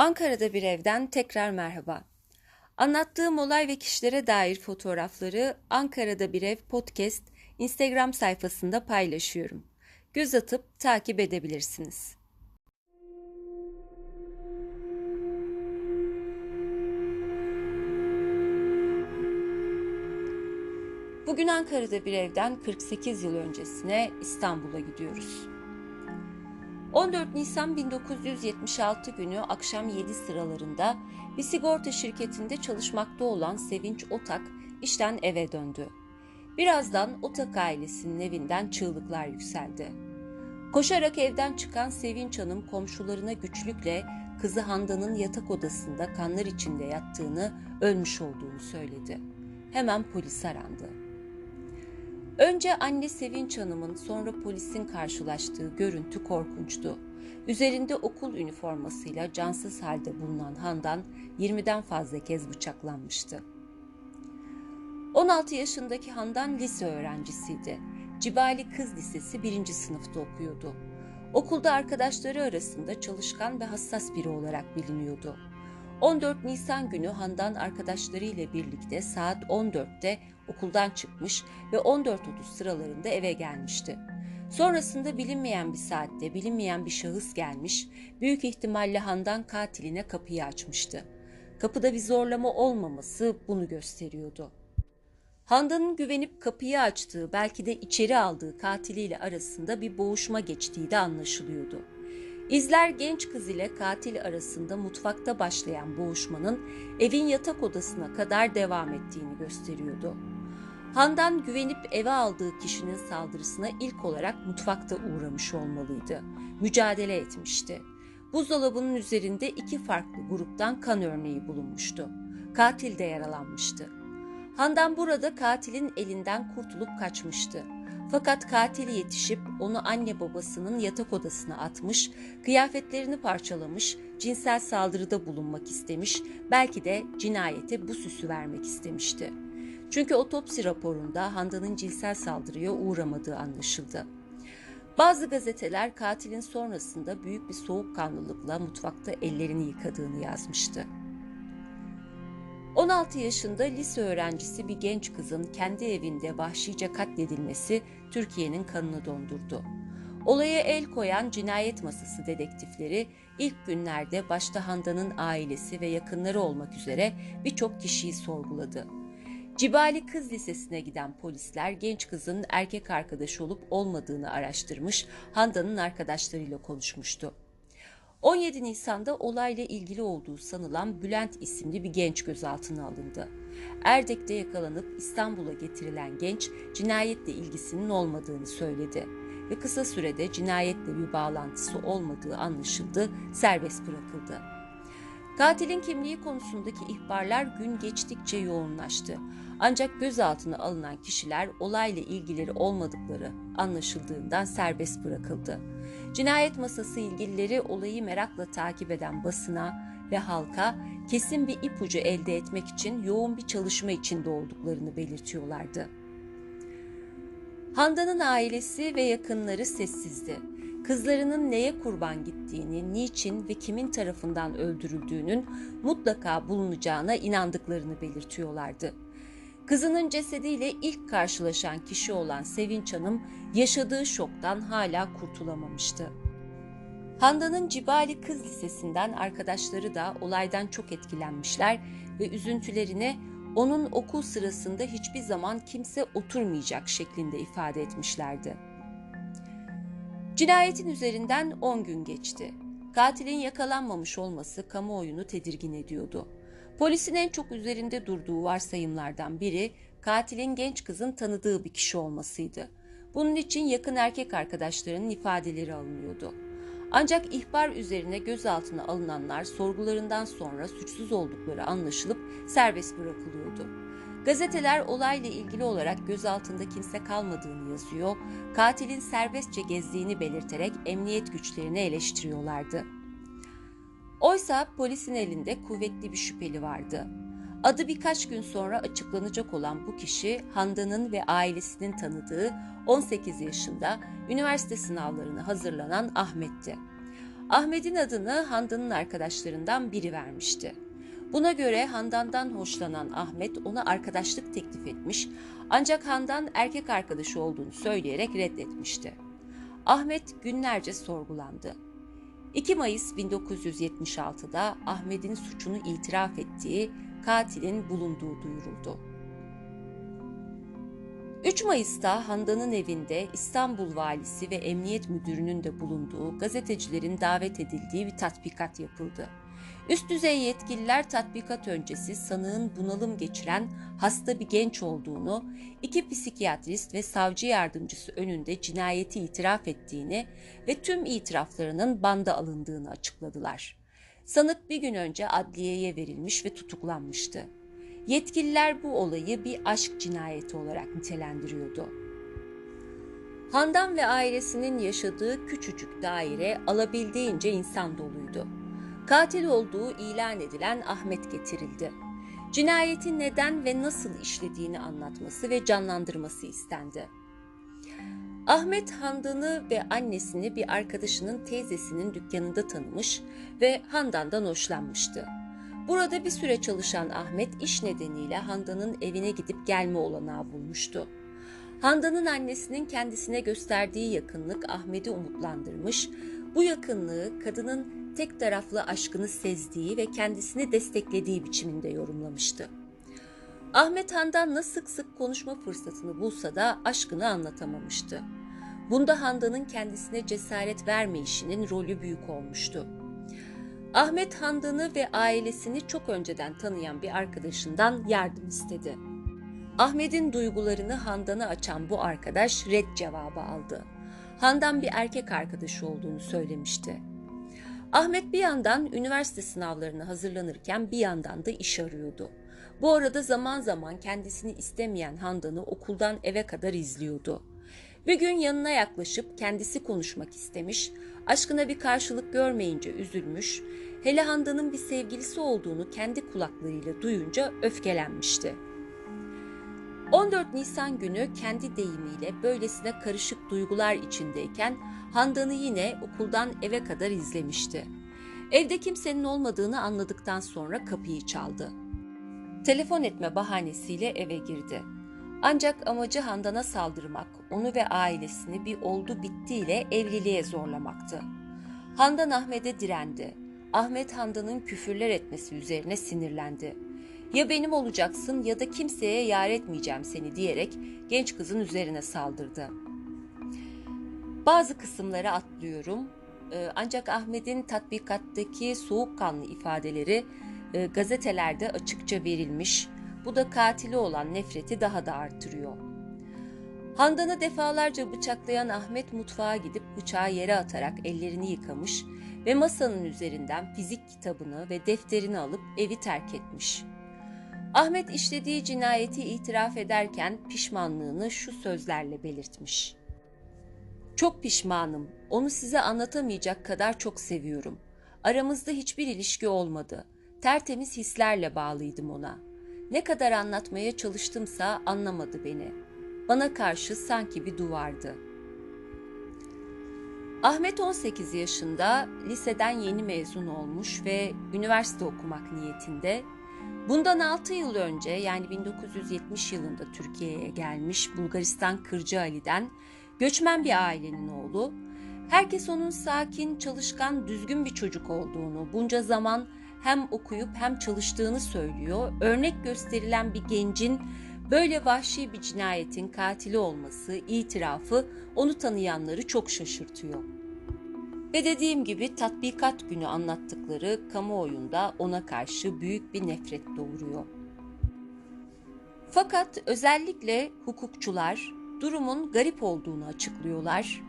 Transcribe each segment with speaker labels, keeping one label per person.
Speaker 1: Ankara'da bir evden tekrar merhaba. Anlattığım olay ve kişilere dair fotoğrafları Ankara'da bir ev podcast Instagram sayfasında paylaşıyorum. Göz atıp takip edebilirsiniz. Bugün Ankara'da bir evden 48 yıl öncesine İstanbul'a gidiyoruz. 14 Nisan 1976 günü akşam 7 sıralarında bir sigorta şirketinde çalışmakta olan Sevinç Otak işten eve döndü. Birazdan Otak ailesinin evinden çığlıklar yükseldi. Koşarak evden çıkan Sevinç Hanım komşularına güçlükle kızı Handan'ın yatak odasında kanlar içinde yattığını, ölmüş olduğunu söyledi. Hemen polis arandı. Önce anne Sevinç Hanım'ın sonra polisin karşılaştığı görüntü korkunçtu. Üzerinde okul üniformasıyla cansız halde bulunan Handan 20'den fazla kez bıçaklanmıştı. 16 yaşındaki Handan lise öğrencisiydi. Cibali Kız Lisesi 1. sınıfta okuyordu. Okulda arkadaşları arasında çalışkan ve hassas biri olarak biliniyordu. 14 Nisan günü Handan arkadaşlarıyla birlikte saat 14'te okuldan çıkmış ve 14.30 sıralarında eve gelmişti. Sonrasında bilinmeyen bir saatte bilinmeyen bir şahıs gelmiş, büyük ihtimalle Handan katiline kapıyı açmıştı. Kapıda bir zorlama olmaması bunu gösteriyordu. Handan'ın güvenip kapıyı açtığı, belki de içeri aldığı katiliyle arasında bir boğuşma geçtiği de anlaşılıyordu. İzler genç kız ile katil arasında mutfakta başlayan boğuşmanın evin yatak odasına kadar devam ettiğini gösteriyordu. Handan güvenip eve aldığı kişinin saldırısına ilk olarak mutfakta uğramış olmalıydı. Mücadele etmişti. Buzdolabının üzerinde iki farklı gruptan kan örneği bulunmuştu. Katil de yaralanmıştı. Handan burada katilin elinden kurtulup kaçmıştı. Fakat katil yetişip onu anne babasının yatak odasına atmış, kıyafetlerini parçalamış, cinsel saldırıda bulunmak istemiş, belki de cinayete bu süsü vermek istemişti. Çünkü otopsi raporunda Handan'ın cinsel saldırıya uğramadığı anlaşıldı. Bazı gazeteler katilin sonrasında büyük bir soğukkanlılıkla mutfakta ellerini yıkadığını yazmıştı. 16 yaşında lise öğrencisi bir genç kızın kendi evinde vahşice katledilmesi Türkiye'nin kanını dondurdu. Olaya el koyan cinayet masası dedektifleri ilk günlerde başta Handan'ın ailesi ve yakınları olmak üzere birçok kişiyi sorguladı. Cibali Kız Lisesi'ne giden polisler genç kızın erkek arkadaşı olup olmadığını araştırmış, Handan'ın arkadaşlarıyla konuşmuştu. 17 Nisan'da olayla ilgili olduğu sanılan Bülent isimli bir genç gözaltına alındı. Erdek'te yakalanıp İstanbul'a getirilen genç cinayetle ilgisinin olmadığını söyledi ve kısa sürede cinayetle bir bağlantısı olmadığı anlaşıldı, serbest bırakıldı. Katilin kimliği konusundaki ihbarlar gün geçtikçe yoğunlaştı. Ancak gözaltına alınan kişiler olayla ilgileri olmadıkları anlaşıldığından serbest bırakıldı. Cinayet masası ilgilileri olayı merakla takip eden basına ve halka kesin bir ipucu elde etmek için yoğun bir çalışma içinde olduklarını belirtiyorlardı. Handan'ın ailesi ve yakınları sessizdi. Kızlarının neye kurban gittiğini, niçin ve kimin tarafından öldürüldüğünün mutlaka bulunacağına inandıklarını belirtiyorlardı. Kızının cesediyle ilk karşılaşan kişi olan Sevinç Hanım yaşadığı şoktan hala kurtulamamıştı. Handan'ın Cibali Kız Lisesi'nden arkadaşları da olaydan çok etkilenmişler ve üzüntülerini onun okul sırasında hiçbir zaman kimse oturmayacak şeklinde ifade etmişlerdi. Cinayetin üzerinden 10 gün geçti. Katilin yakalanmamış olması kamuoyunu tedirgin ediyordu. Polisin en çok üzerinde durduğu varsayımlardan biri katilin genç kızın tanıdığı bir kişi olmasıydı. Bunun için yakın erkek arkadaşlarının ifadeleri alınıyordu. Ancak ihbar üzerine gözaltına alınanlar sorgularından sonra suçsuz oldukları anlaşılıp serbest bırakılıyordu. Gazeteler olayla ilgili olarak gözaltında kimse kalmadığını yazıyor, katilin serbestçe gezdiğini belirterek emniyet güçlerini eleştiriyorlardı. Oysa polisin elinde kuvvetli bir şüpheli vardı. Adı birkaç gün sonra açıklanacak olan bu kişi Handan'ın ve ailesinin tanıdığı 18 yaşında üniversite sınavlarına hazırlanan Ahmet'ti. Ahmet'in adını Handan'ın arkadaşlarından biri vermişti. Buna göre Handan'dan hoşlanan Ahmet ona arkadaşlık teklif etmiş ancak Handan erkek arkadaşı olduğunu söyleyerek reddetmişti. Ahmet günlerce sorgulandı. 2 Mayıs 1976'da Ahmet'in suçunu itiraf ettiği katilin bulunduğu duyuruldu. 3 Mayıs'ta Handan'ın evinde İstanbul Valisi ve Emniyet Müdürü'nün de bulunduğu gazetecilerin davet edildiği bir tatbikat yapıldı. Üst düzey yetkililer tatbikat öncesi sanığın bunalım geçiren hasta bir genç olduğunu, iki psikiyatrist ve savcı yardımcısı önünde cinayeti itiraf ettiğini ve tüm itiraflarının banda alındığını açıkladılar. Sanık bir gün önce adliyeye verilmiş ve tutuklanmıştı. Yetkililer bu olayı bir aşk cinayeti olarak nitelendiriyordu. Handan ve ailesinin yaşadığı küçücük daire alabildiğince insan doluydu. Katil olduğu ilan edilen Ahmet getirildi. Cinayeti neden ve nasıl işlediğini anlatması ve canlandırması istendi. Ahmet Handan'ı ve annesini bir arkadaşının teyzesinin dükkanında tanımış ve Handan'dan hoşlanmıştı. Burada bir süre çalışan Ahmet iş nedeniyle Handan'ın evine gidip gelme olanağı bulmuştu. Handan'ın annesinin kendisine gösterdiği yakınlık Ahmet'i umutlandırmış, bu yakınlığı kadının tek taraflı aşkını sezdiği ve kendisini desteklediği biçiminde yorumlamıştı. Ahmet Handan'la sık sık konuşma fırsatını bulsa da aşkını anlatamamıştı. Bunda Handan'ın kendisine cesaret vermeyişinin rolü büyük olmuştu. Ahmet Handan'ı ve ailesini çok önceden tanıyan bir arkadaşından yardım istedi. Ahmet'in duygularını Handan'a açan bu arkadaş red cevabı aldı. Handan bir erkek arkadaşı olduğunu söylemişti. Ahmet bir yandan üniversite sınavlarına hazırlanırken bir yandan da iş arıyordu. Bu arada zaman zaman kendisini istemeyen Handan'ı okuldan eve kadar izliyordu. Bir gün yanına yaklaşıp kendisi konuşmak istemiş, aşkına bir karşılık görmeyince üzülmüş, hele Handan'ın bir sevgilisi olduğunu kendi kulaklarıyla duyunca öfkelenmişti. 14 Nisan günü kendi deyimiyle böylesine karışık duygular içindeyken Handan'ı yine okuldan eve kadar izlemişti. Evde kimsenin olmadığını anladıktan sonra kapıyı çaldı. Telefon etme bahanesiyle eve girdi. Ancak amacı Handan'a saldırmak, onu ve ailesini bir oldu bittiyle evliliğe zorlamaktı. Handan Ahmet'e direndi. Ahmet Handan'ın küfürler etmesi üzerine sinirlendi. Ya benim olacaksın ya da kimseye yar etmeyeceğim seni diyerek genç kızın üzerine saldırdı. Bazı kısımları atlıyorum. Ee, ancak Ahmet'in tatbikattaki soğukkanlı ifadeleri e, gazetelerde açıkça verilmiş. Bu da katili olan nefreti daha da artırıyor. Handan'ı defalarca bıçaklayan Ahmet mutfağa gidip bıçağı yere atarak ellerini yıkamış ve masanın üzerinden fizik kitabını ve defterini alıp evi terk etmiş. Ahmet işlediği cinayeti itiraf ederken pişmanlığını şu sözlerle belirtmiş. Çok pişmanım. Onu size anlatamayacak kadar çok seviyorum. Aramızda hiçbir ilişki olmadı. Tertemiz hislerle bağlıydım ona. Ne kadar anlatmaya çalıştımsa anlamadı beni. Bana karşı sanki bir duvardı. Ahmet 18 yaşında, liseden yeni mezun olmuş ve üniversite okumak niyetinde. Bundan 6 yıl önce yani 1970 yılında Türkiye'ye gelmiş Bulgaristan Kırcaali'den Göçmen bir ailenin oğlu. Herkes onun sakin, çalışkan, düzgün bir çocuk olduğunu, bunca zaman hem okuyup hem çalıştığını söylüyor. Örnek gösterilen bir gencin böyle vahşi bir cinayetin katili olması, itirafı onu tanıyanları çok şaşırtıyor. Ve dediğim gibi tatbikat günü anlattıkları kamuoyunda ona karşı büyük bir nefret doğuruyor. Fakat özellikle hukukçular durumun garip olduğunu açıklıyorlar.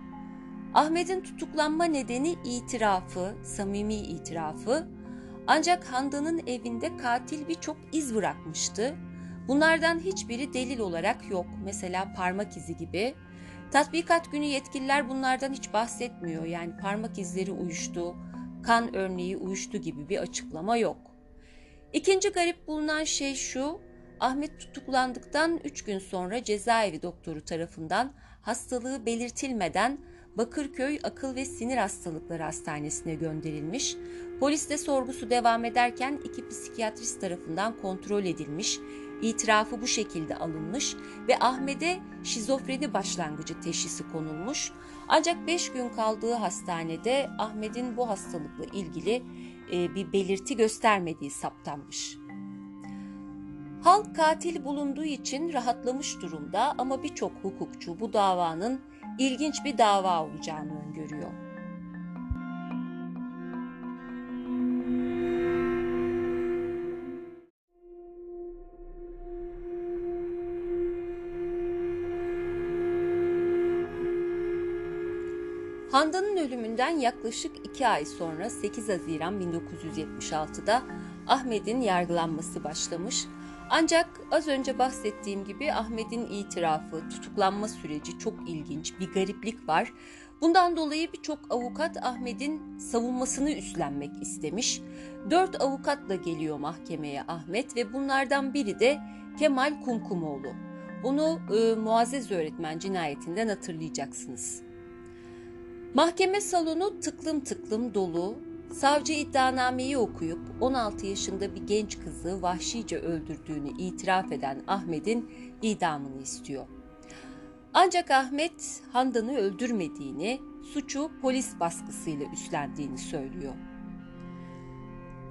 Speaker 1: Ahmet'in tutuklanma nedeni itirafı, samimi itirafı. Ancak Handan'ın evinde katil birçok iz bırakmıştı. Bunlardan hiçbiri delil olarak yok. Mesela parmak izi gibi. Tatbikat günü yetkililer bunlardan hiç bahsetmiyor. Yani parmak izleri uyuştu, kan örneği uyuştu gibi bir açıklama yok. İkinci garip bulunan şey şu, Ahmet tutuklandıktan 3 gün sonra cezaevi doktoru tarafından hastalığı belirtilmeden Bakırköy Akıl ve Sinir Hastalıkları Hastanesi'ne gönderilmiş. Poliste sorgusu devam ederken iki psikiyatrist tarafından kontrol edilmiş. İtirafı bu şekilde alınmış ve Ahmet'e şizofreni başlangıcı teşhisi konulmuş. Ancak 5 gün kaldığı hastanede Ahmet'in bu hastalıkla ilgili e, bir belirti göstermediği saptanmış. Halk katil bulunduğu için rahatlamış durumda ama birçok hukukçu bu davanın ilginç bir dava olacağını öngörüyor. Handan'ın ölümünden yaklaşık iki ay sonra 8 Haziran 1976'da Ahmet'in yargılanması başlamış. Ancak az önce bahsettiğim gibi Ahmet'in itirafı, tutuklanma süreci çok ilginç, bir gariplik var. Bundan dolayı birçok avukat Ahmet'in savunmasını üstlenmek istemiş. Dört avukatla geliyor mahkemeye Ahmet ve bunlardan biri de Kemal Kumkumoğlu. Onu e, Muazzez öğretmen cinayetinden hatırlayacaksınız. Mahkeme salonu tıklım tıklım dolu. Savcı iddianameyi okuyup 16 yaşında bir genç kızı vahşice öldürdüğünü itiraf eden Ahmet'in idamını istiyor. Ancak Ahmet Handan'ı öldürmediğini, suçu polis baskısıyla üstlendiğini söylüyor.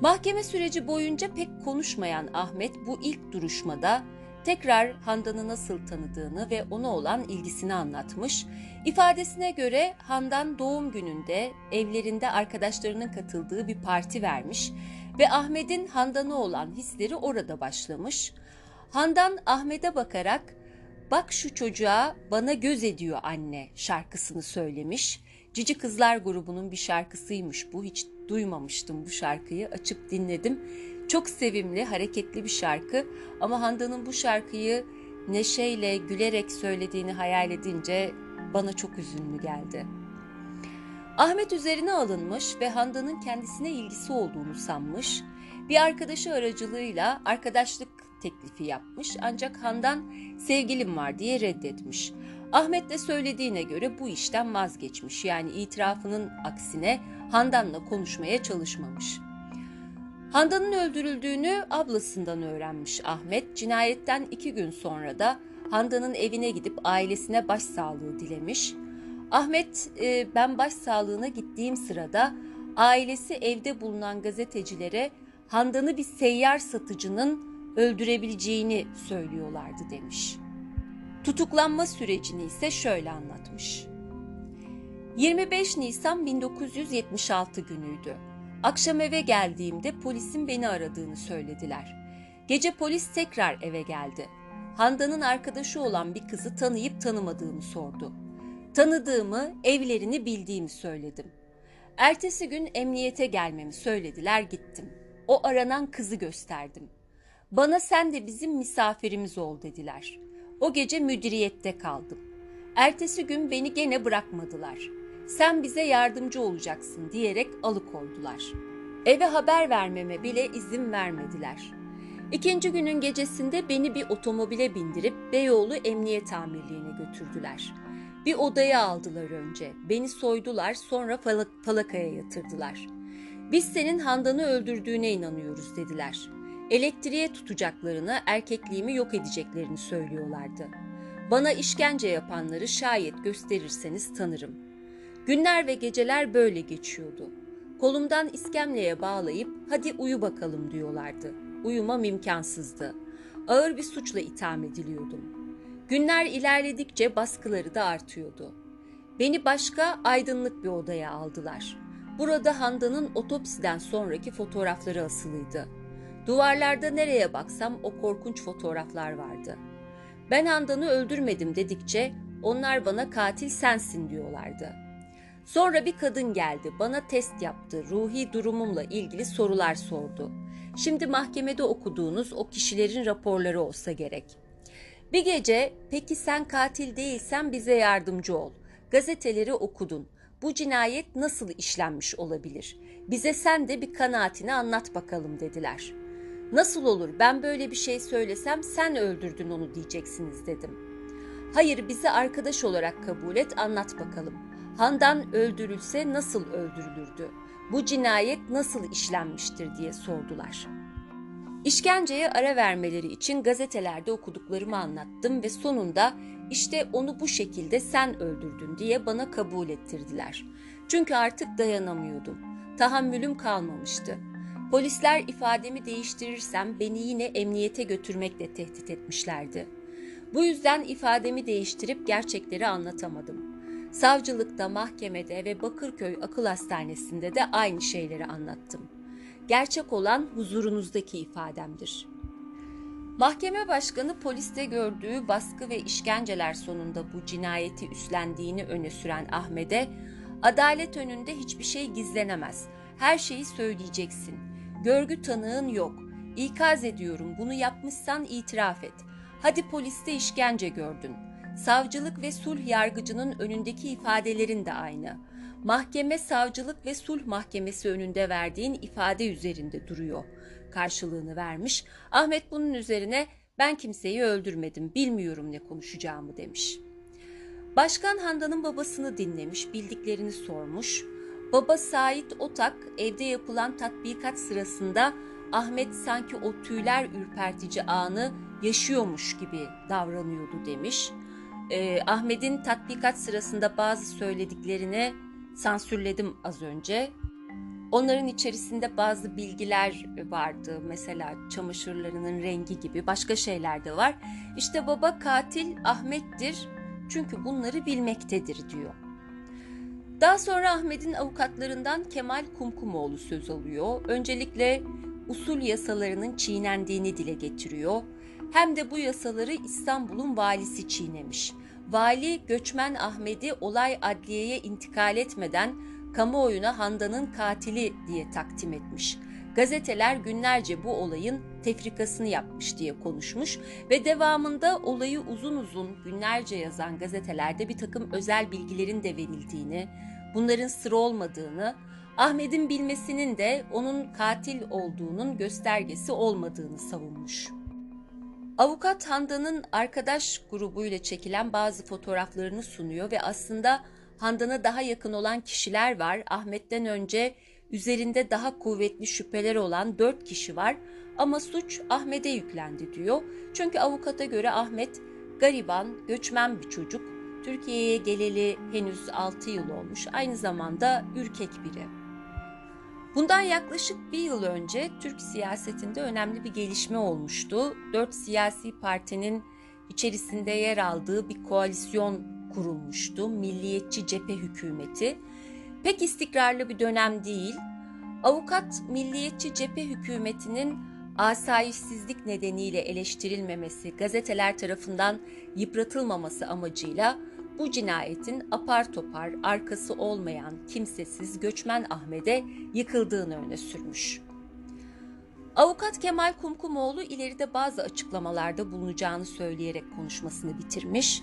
Speaker 1: Mahkeme süreci boyunca pek konuşmayan Ahmet bu ilk duruşmada tekrar Handan'ı nasıl tanıdığını ve ona olan ilgisini anlatmış. İfadesine göre Handan doğum gününde evlerinde arkadaşlarının katıldığı bir parti vermiş ve Ahmet'in Handan'a olan hisleri orada başlamış. Handan Ahmet'e bakarak "Bak şu çocuğa bana göz ediyor anne" şarkısını söylemiş. Cici Kızlar grubunun bir şarkısıymış bu. Hiç duymamıştım bu şarkıyı. Açıp dinledim. Çok sevimli, hareketli bir şarkı ama Handan'ın bu şarkıyı neşeyle, gülerek söylediğini hayal edince bana çok üzünlü geldi. Ahmet üzerine alınmış ve Handan'ın kendisine ilgisi olduğunu sanmış. Bir arkadaşı aracılığıyla arkadaşlık teklifi yapmış ancak Handan sevgilim var diye reddetmiş. Ahmet de söylediğine göre bu işten vazgeçmiş. Yani itirafının aksine Handan'la konuşmaya çalışmamış. Handan'ın öldürüldüğünü ablasından öğrenmiş Ahmet. Cinayetten iki gün sonra da Handan'ın evine gidip ailesine başsağlığı dilemiş. Ahmet e, ben başsağlığına gittiğim sırada ailesi evde bulunan gazetecilere Handan'ı bir seyyar satıcının öldürebileceğini söylüyorlardı demiş. Tutuklanma sürecini ise şöyle anlatmış. 25 Nisan 1976 günüydü. Akşam eve geldiğimde polisin beni aradığını söylediler. Gece polis tekrar eve geldi. Handan'ın arkadaşı olan bir kızı tanıyıp tanımadığımı sordu. Tanıdığımı, evlerini bildiğimi söyledim. Ertesi gün emniyete gelmemi söylediler gittim. O aranan kızı gösterdim. Bana sen de bizim misafirimiz ol dediler. O gece müdiriyette kaldım. Ertesi gün beni gene bırakmadılar. Sen bize yardımcı olacaksın diyerek alıkoydular. Eve haber vermeme bile izin vermediler. İkinci günün gecesinde beni bir otomobile bindirip Beyoğlu Emniyet Amirliği'ne götürdüler. Bir odaya aldılar önce. Beni soydular sonra falak- falakaya yatırdılar. Biz senin Handan'ı öldürdüğüne inanıyoruz dediler. Elektriğe tutacaklarını, erkekliğimi yok edeceklerini söylüyorlardı. Bana işkence yapanları şayet gösterirseniz tanırım. Günler ve geceler böyle geçiyordu. Kolumdan iskemleye bağlayıp hadi uyu bakalım diyorlardı. Uyumam imkansızdı. Ağır bir suçla itham ediliyordum. Günler ilerledikçe baskıları da artıyordu. Beni başka aydınlık bir odaya aldılar. Burada Handan'ın otopsiden sonraki fotoğrafları asılıydı. Duvarlarda nereye baksam o korkunç fotoğraflar vardı. Ben Handan'ı öldürmedim dedikçe onlar bana katil sensin diyorlardı. Sonra bir kadın geldi, bana test yaptı, ruhi durumumla ilgili sorular sordu. Şimdi mahkemede okuduğunuz o kişilerin raporları olsa gerek. Bir gece, peki sen katil değilsen bize yardımcı ol. Gazeteleri okudun. Bu cinayet nasıl işlenmiş olabilir? Bize sen de bir kanaatini anlat bakalım dediler. Nasıl olur ben böyle bir şey söylesem sen öldürdün onu diyeceksiniz dedim. Hayır bizi arkadaş olarak kabul et anlat bakalım. Handan öldürülse nasıl öldürülürdü? Bu cinayet nasıl işlenmiştir diye sordular. İşkenceye ara vermeleri için gazetelerde okuduklarımı anlattım ve sonunda işte onu bu şekilde sen öldürdün diye bana kabul ettirdiler. Çünkü artık dayanamıyordum. Tahammülüm kalmamıştı. Polisler ifademi değiştirirsem beni yine emniyete götürmekle tehdit etmişlerdi. Bu yüzden ifademi değiştirip gerçekleri anlatamadım. Savcılıkta, mahkemede ve Bakırköy Akıl Hastanesi'nde de aynı şeyleri anlattım. Gerçek olan huzurunuzdaki ifademdir. Mahkeme başkanı poliste gördüğü baskı ve işkenceler sonunda bu cinayeti üstlendiğini öne süren Ahmet'e, adalet önünde hiçbir şey gizlenemez. Her şeyi söyleyeceksin. Görgü tanığın yok. İkaz ediyorum bunu yapmışsan itiraf et. Hadi poliste işkence gördün. Savcılık ve sulh yargıcının önündeki ifadelerin de aynı. Mahkeme savcılık ve sulh mahkemesi önünde verdiğin ifade üzerinde duruyor. Karşılığını vermiş. Ahmet bunun üzerine ben kimseyi öldürmedim, bilmiyorum ne konuşacağımı demiş. Başkan Handan'ın babasını dinlemiş, bildiklerini sormuş. Baba Sait Otak evde yapılan tatbikat sırasında Ahmet sanki o tüyler ürpertici anı yaşıyormuş gibi davranıyordu demiş. Ee, Ahmet'in tatbikat sırasında bazı söylediklerini sansürledim az önce. Onların içerisinde bazı bilgiler vardı. Mesela çamaşırlarının rengi gibi başka şeyler de var. İşte baba katil Ahmet'tir çünkü bunları bilmektedir diyor. Daha sonra Ahmet'in avukatlarından Kemal Kumkumoğlu söz alıyor. Öncelikle usul yasalarının çiğnendiğini dile getiriyor. Hem de bu yasaları İstanbul'un valisi çiğnemiş. Vali göçmen Ahmet'i olay adliyeye intikal etmeden kamuoyuna Handan'ın katili diye takdim etmiş. Gazeteler günlerce bu olayın tefrikasını yapmış diye konuşmuş ve devamında olayı uzun uzun günlerce yazan gazetelerde bir takım özel bilgilerin de verildiğini, bunların sır olmadığını, Ahmet'in bilmesinin de onun katil olduğunun göstergesi olmadığını savunmuş. Avukat Handan'ın arkadaş grubuyla çekilen bazı fotoğraflarını sunuyor ve aslında Handan'a daha yakın olan kişiler var. Ahmet'ten önce üzerinde daha kuvvetli şüpheler olan dört kişi var ama suç Ahmet'e yüklendi diyor. Çünkü avukata göre Ahmet gariban, göçmen bir çocuk. Türkiye'ye geleli henüz 6 yıl olmuş. Aynı zamanda ürkek biri. Bundan yaklaşık bir yıl önce Türk siyasetinde önemli bir gelişme olmuştu. Dört siyasi partinin içerisinde yer aldığı bir koalisyon kurulmuştu. Milliyetçi Cephe Hükümeti. Pek istikrarlı bir dönem değil. Avukat Milliyetçi Cephe Hükümeti'nin asayişsizlik nedeniyle eleştirilmemesi, gazeteler tarafından yıpratılmaması amacıyla bu cinayetin apar topar arkası olmayan kimsesiz göçmen Ahmet'e yıkıldığını öne sürmüş. Avukat Kemal Kumkumoğlu ileride bazı açıklamalarda bulunacağını söyleyerek konuşmasını bitirmiş.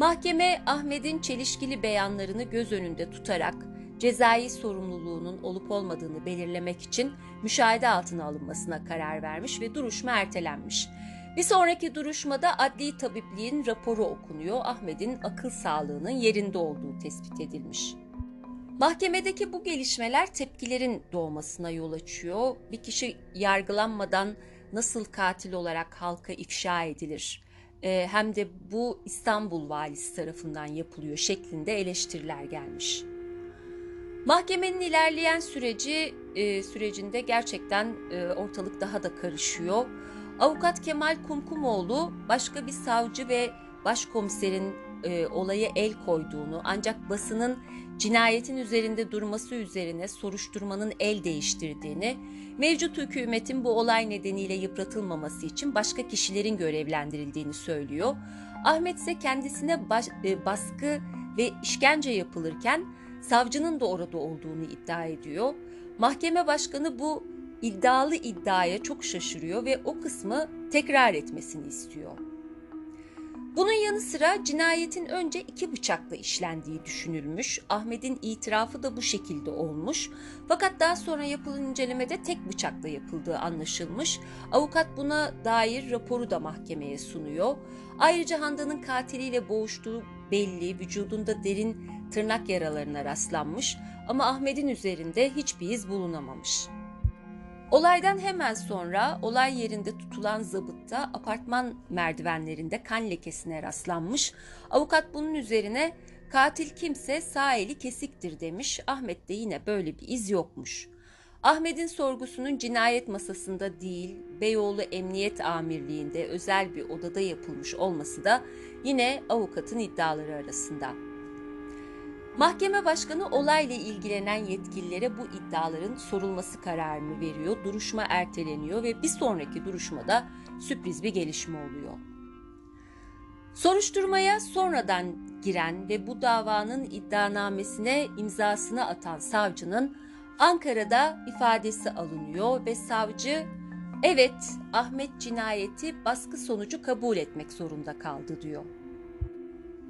Speaker 1: Mahkeme Ahmet'in çelişkili beyanlarını göz önünde tutarak cezai sorumluluğunun olup olmadığını belirlemek için müşahede altına alınmasına karar vermiş ve duruşma ertelenmiş. Bir sonraki duruşmada adli tabipliğin raporu okunuyor. Ahmet'in akıl sağlığının yerinde olduğu tespit edilmiş. Mahkemedeki bu gelişmeler tepkilerin doğmasına yol açıyor. Bir kişi yargılanmadan nasıl katil olarak halka ifşa edilir? Ee, hem de bu İstanbul valisi tarafından yapılıyor şeklinde eleştiriler gelmiş. Mahkemenin ilerleyen süreci e, sürecinde gerçekten e, ortalık daha da karışıyor. Avukat Kemal Kumkumoğlu başka bir savcı ve başkomiserin e, olaya el koyduğunu ancak basının cinayetin üzerinde durması üzerine soruşturmanın el değiştirdiğini, mevcut hükümetin bu olay nedeniyle yıpratılmaması için başka kişilerin görevlendirildiğini söylüyor. Ahmet ise kendisine baş, e, baskı ve işkence yapılırken savcının da orada olduğunu iddia ediyor. Mahkeme başkanı bu iddialı iddiaya çok şaşırıyor ve o kısmı tekrar etmesini istiyor. Bunun yanı sıra cinayetin önce iki bıçakla işlendiği düşünülmüş. Ahmet'in itirafı da bu şekilde olmuş. Fakat daha sonra yapılan incelemede tek bıçakla yapıldığı anlaşılmış. Avukat buna dair raporu da mahkemeye sunuyor. Ayrıca Handan'ın katiliyle boğuştuğu belli, vücudunda derin tırnak yaralarına rastlanmış ama Ahmet'in üzerinde hiçbir iz bulunamamış. Olaydan hemen sonra olay yerinde tutulan zabıtta apartman merdivenlerinde kan lekesine rastlanmış. Avukat bunun üzerine katil kimse sağ eli kesiktir demiş. Ahmet de yine böyle bir iz yokmuş. Ahmet'in sorgusunun cinayet masasında değil, Beyoğlu Emniyet Amirliği'nde özel bir odada yapılmış olması da yine avukatın iddiaları arasında. Mahkeme başkanı olayla ilgilenen yetkililere bu iddiaların sorulması kararını veriyor. Duruşma erteleniyor ve bir sonraki duruşmada sürpriz bir gelişme oluyor. Soruşturmaya sonradan giren ve bu davanın iddianamesine imzasını atan savcının Ankara'da ifadesi alınıyor ve savcı evet Ahmet cinayeti baskı sonucu kabul etmek zorunda kaldı diyor.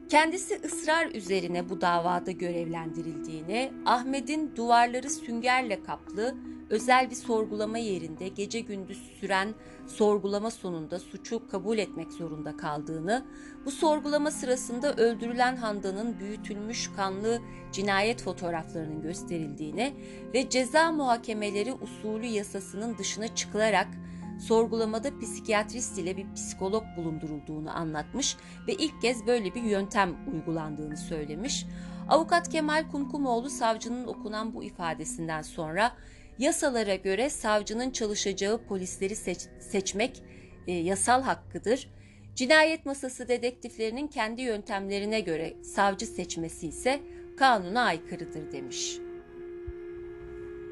Speaker 1: Kendisi ısrar üzerine bu davada görevlendirildiğini, Ahmet'in duvarları süngerle kaplı özel bir sorgulama yerinde gece gündüz süren sorgulama sonunda suçu kabul etmek zorunda kaldığını, bu sorgulama sırasında öldürülen Handan'ın büyütülmüş kanlı cinayet fotoğraflarının gösterildiğini ve ceza muhakemeleri usulü yasasının dışına çıkılarak sorgulamada psikiyatrist ile bir psikolog bulundurulduğunu anlatmış ve ilk kez böyle bir yöntem uygulandığını söylemiş. Avukat Kemal Kumkumoğlu savcının okunan bu ifadesinden sonra yasalara göre savcının çalışacağı polisleri seç, seçmek e, yasal hakkıdır. Cinayet masası dedektiflerinin kendi yöntemlerine göre savcı seçmesi ise kanuna aykırıdır demiş.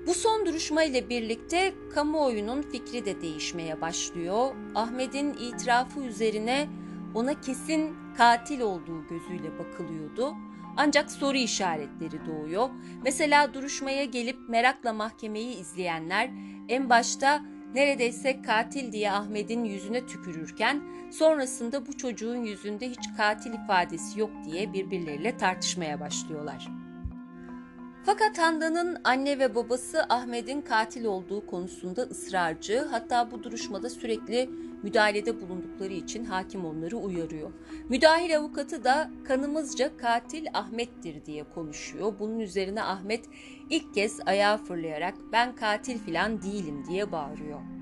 Speaker 1: Bu son duruşma ile birlikte kamuoyunun fikri de değişmeye başlıyor. Ahmet'in itirafı üzerine ona kesin katil olduğu gözüyle bakılıyordu. Ancak soru işaretleri doğuyor. Mesela duruşmaya gelip merakla mahkemeyi izleyenler en başta neredeyse katil diye Ahmet'in yüzüne tükürürken sonrasında bu çocuğun yüzünde hiç katil ifadesi yok diye birbirleriyle tartışmaya başlıyorlar. Fakat Handan'ın anne ve babası Ahmet'in katil olduğu konusunda ısrarcı. Hatta bu duruşmada sürekli müdahalede bulundukları için hakim onları uyarıyor. Müdahil avukatı da kanımızca katil Ahmet'tir diye konuşuyor. Bunun üzerine Ahmet ilk kez ayağa fırlayarak ben katil filan değilim diye bağırıyor.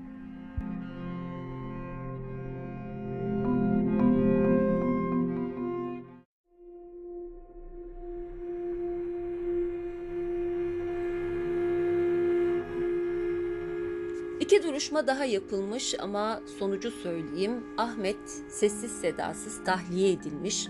Speaker 1: İki duruşma daha yapılmış ama sonucu söyleyeyim. Ahmet sessiz sedasız tahliye edilmiş.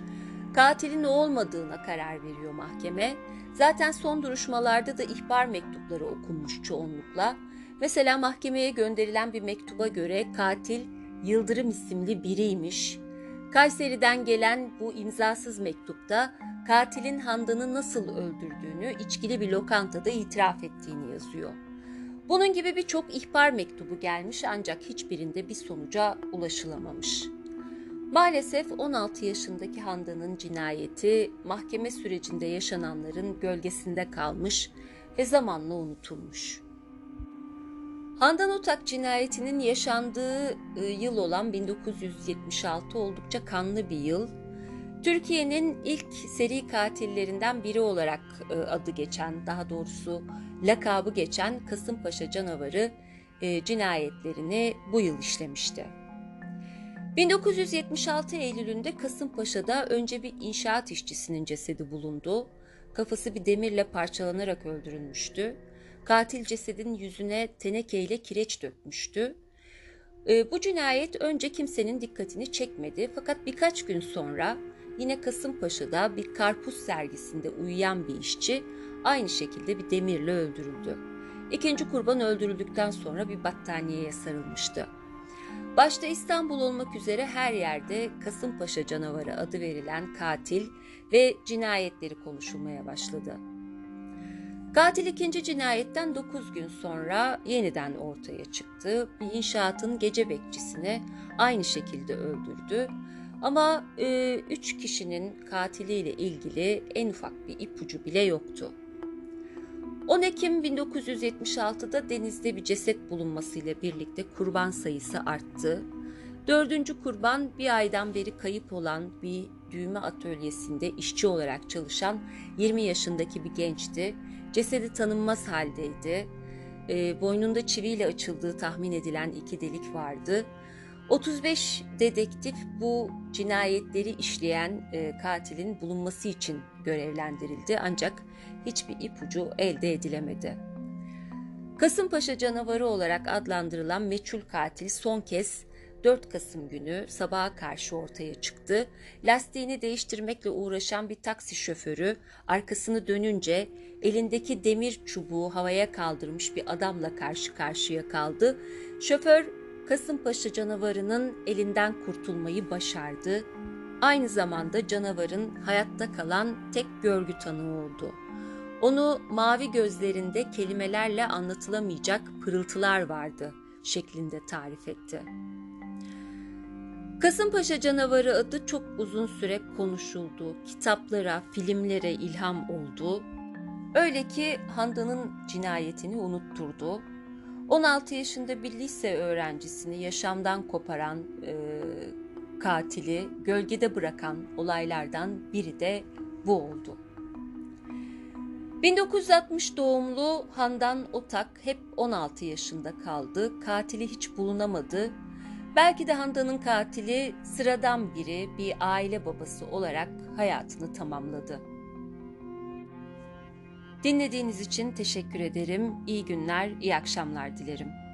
Speaker 1: Katilin o olmadığına karar veriyor mahkeme. Zaten son duruşmalarda da ihbar mektupları okunmuş çoğunlukla. Mesela mahkemeye gönderilen bir mektuba göre katil Yıldırım isimli biriymiş. Kayseri'den gelen bu imzasız mektupta katilin Handan'ı nasıl öldürdüğünü içkili bir lokantada itiraf ettiğini yazıyor. Bunun gibi birçok ihbar mektubu gelmiş ancak hiçbirinde bir sonuca ulaşılamamış. Maalesef 16 yaşındaki Handan'ın cinayeti mahkeme sürecinde yaşananların gölgesinde kalmış ve zamanla unutulmuş. Handan Otak cinayetinin yaşandığı e, yıl olan 1976 oldukça kanlı bir yıl. Türkiye'nin ilk seri katillerinden biri olarak e, adı geçen, daha doğrusu lakabı geçen Kasımpaşa canavarı e, cinayetlerini bu yıl işlemişti. 1976 Eylül'ünde Kasımpaşa'da önce bir inşaat işçisinin cesedi bulundu. Kafası bir demirle parçalanarak öldürülmüştü. Katil cesedin yüzüne tenekeyle kireç dökmüştü. E, bu cinayet önce kimsenin dikkatini çekmedi fakat birkaç gün sonra yine Kasımpaşa'da bir karpuz sergisinde uyuyan bir işçi aynı şekilde bir demirle öldürüldü. İkinci kurban öldürüldükten sonra bir battaniyeye sarılmıştı. Başta İstanbul olmak üzere her yerde Kasımpaşa canavarı adı verilen katil ve cinayetleri konuşulmaya başladı. Katil ikinci cinayetten 9 gün sonra yeniden ortaya çıktı. Bir inşaatın gece bekçisini aynı şekilde öldürdü. Ama e, üç kişinin katiliyle ilgili en ufak bir ipucu bile yoktu. 10 Ekim 1976'da denizde bir ceset bulunmasıyla birlikte kurban sayısı arttı. Dördüncü kurban bir aydan beri kayıp olan bir düğme atölyesinde işçi olarak çalışan 20 yaşındaki bir gençti. Cesedi tanınmaz haldeydi. E, boynunda çiviyle açıldığı tahmin edilen iki delik vardı. 35 dedektif bu cinayetleri işleyen e, katilin bulunması için görevlendirildi ancak hiçbir ipucu elde edilemedi. Kasımpaşa canavarı olarak adlandırılan meçhul katil son kez 4 Kasım günü sabaha karşı ortaya çıktı. Lastiğini değiştirmekle uğraşan bir taksi şoförü arkasını dönünce elindeki demir çubuğu havaya kaldırmış bir adamla karşı karşıya kaldı. Şoför Kasımpaşa canavarının elinden kurtulmayı başardı. Aynı zamanda canavarın hayatta kalan tek görgü tanığı oldu. Onu mavi gözlerinde kelimelerle anlatılamayacak pırıltılar vardı şeklinde tarif etti. Kasımpaşa canavarı adı çok uzun süre konuşuldu. Kitaplara, filmlere ilham oldu. Öyle ki Handan'ın cinayetini unutturdu. 16 yaşında bir lise öğrencisini yaşamdan koparan e, katili gölgede bırakan olaylardan biri de bu oldu. 1960 doğumlu Handan Otak hep 16 yaşında kaldı. Katili hiç bulunamadı. Belki de Handan'ın katili sıradan biri, bir aile babası olarak hayatını tamamladı. Dinlediğiniz için teşekkür ederim. İyi günler, iyi akşamlar dilerim.